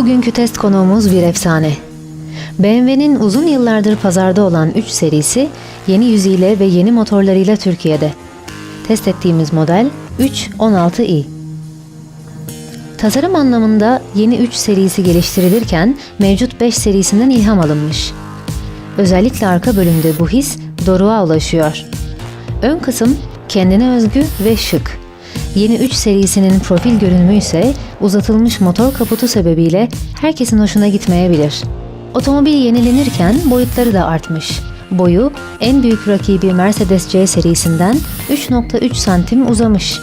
Bugünkü test konuğumuz bir efsane. BMW'nin uzun yıllardır pazarda olan 3 serisi yeni yüzüyle ve yeni motorlarıyla Türkiye'de. Test ettiğimiz model 316i. Tasarım anlamında yeni 3 serisi geliştirilirken mevcut 5 serisinden ilham alınmış. Özellikle arka bölümde bu his doruğa ulaşıyor. Ön kısım kendine özgü ve şık. Yeni 3 serisinin profil görünümü ise uzatılmış motor kaputu sebebiyle herkesin hoşuna gitmeyebilir. Otomobil yenilenirken boyutları da artmış. Boyu en büyük rakibi Mercedes C serisinden 3.3 santim uzamış.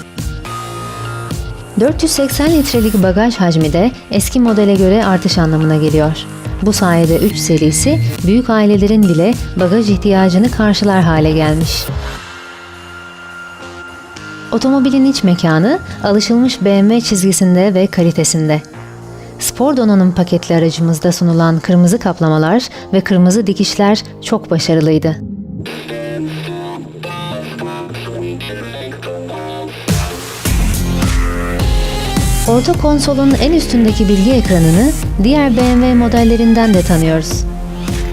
480 litrelik bagaj hacmi de eski modele göre artış anlamına geliyor. Bu sayede 3 serisi büyük ailelerin bile bagaj ihtiyacını karşılar hale gelmiş. Otomobilin iç mekanı alışılmış BMW çizgisinde ve kalitesinde. Spor donanım paketli aracımızda sunulan kırmızı kaplamalar ve kırmızı dikişler çok başarılıydı. Orta konsolun en üstündeki bilgi ekranını diğer BMW modellerinden de tanıyoruz.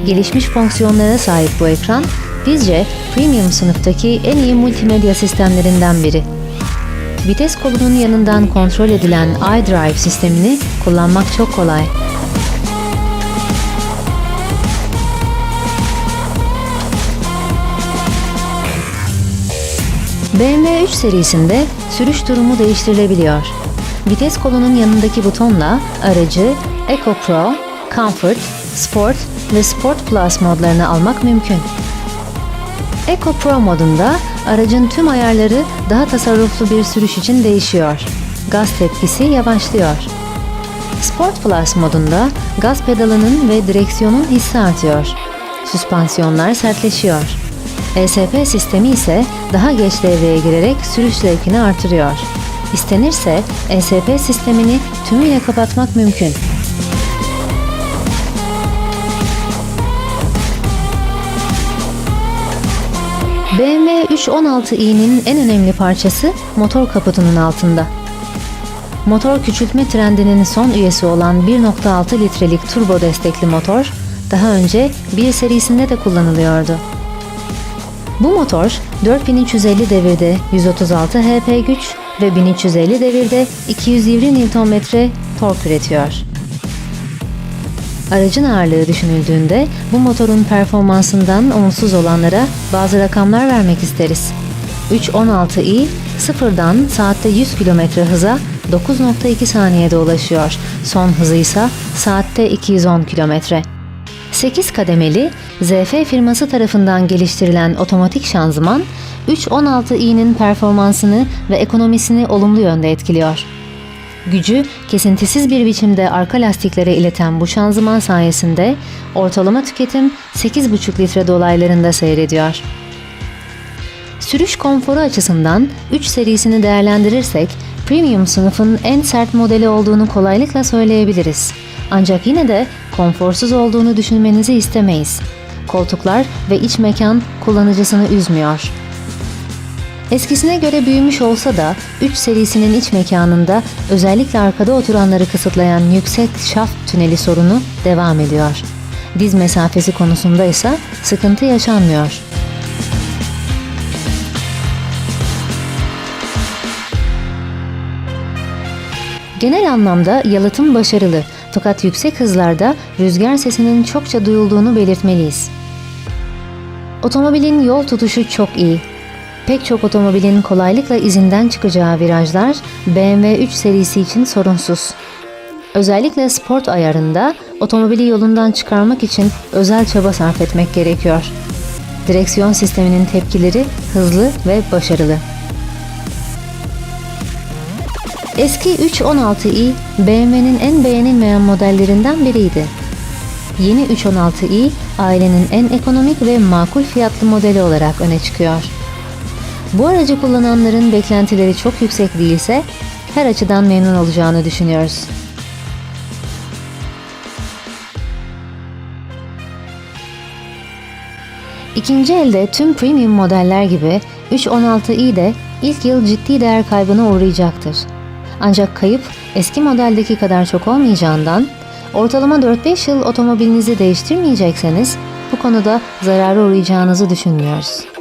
Gelişmiş fonksiyonlara sahip bu ekran, bizce premium sınıftaki en iyi multimedya sistemlerinden biri. Vites kolunun yanından kontrol edilen iDrive sistemini kullanmak çok kolay. BMW 3 serisinde sürüş durumu değiştirilebiliyor. Vites kolunun yanındaki butonla aracı Eco Pro, Comfort, Sport ve Sport Plus modlarını almak mümkün. Eco Pro modunda aracın tüm ayarları daha tasarruflu bir sürüş için değişiyor. Gaz tepkisi yavaşlıyor. Sport Plus modunda gaz pedalının ve direksiyonun hissi artıyor. Süspansiyonlar sertleşiyor. ESP sistemi ise daha geç devreye girerek sürüş zevkini artırıyor. İstenirse ESP sistemini tümüyle kapatmak mümkün. BMW 316i'nin en önemli parçası motor kaputunun altında. Motor küçültme trendinin son üyesi olan 1.6 litrelik turbo destekli motor daha önce bir serisinde de kullanılıyordu. Bu motor 4350 devirde 136 HP güç ve 1350 devirde 220 Nm tork üretiyor. Aracın ağırlığı düşünüldüğünde bu motorun performansından umutsuz olanlara bazı rakamlar vermek isteriz. 316i sıfırdan saatte 100 km hıza 9.2 saniyede ulaşıyor. Son hızı ise saatte 210 km. 8 kademeli ZF firması tarafından geliştirilen otomatik şanzıman 316i'nin performansını ve ekonomisini olumlu yönde etkiliyor. Gücü kesintisiz bir biçimde arka lastiklere ileten bu şanzıman sayesinde ortalama tüketim 8,5 litre dolaylarında seyrediyor. Sürüş konforu açısından 3 serisini değerlendirirsek premium sınıfın en sert modeli olduğunu kolaylıkla söyleyebiliriz. Ancak yine de konforsuz olduğunu düşünmenizi istemeyiz. Koltuklar ve iç mekan kullanıcısını üzmüyor. Eskisine göre büyümüş olsa da 3 serisinin iç mekanında özellikle arkada oturanları kısıtlayan yüksek şaft tüneli sorunu devam ediyor. Diz mesafesi konusunda ise sıkıntı yaşanmıyor. Genel anlamda yalıtım başarılı fakat yüksek hızlarda rüzgar sesinin çokça duyulduğunu belirtmeliyiz. Otomobilin yol tutuşu çok iyi. Pek çok otomobilin kolaylıkla izinden çıkacağı virajlar BMW 3 serisi için sorunsuz. Özellikle sport ayarında otomobili yolundan çıkarmak için özel çaba sarf etmek gerekiyor. Direksiyon sisteminin tepkileri hızlı ve başarılı. Eski 316i BMW'nin en beğenilmeyen modellerinden biriydi. Yeni 316i ailenin en ekonomik ve makul fiyatlı modeli olarak öne çıkıyor. Bu aracı kullananların beklentileri çok yüksek değilse her açıdan memnun olacağını düşünüyoruz. İkinci elde tüm premium modeller gibi 316i de ilk yıl ciddi değer kaybına uğrayacaktır. Ancak kayıp eski modeldeki kadar çok olmayacağından Ortalama 4-5 yıl otomobilinizi değiştirmeyecekseniz bu konuda zarara uğrayacağınızı düşünmüyoruz.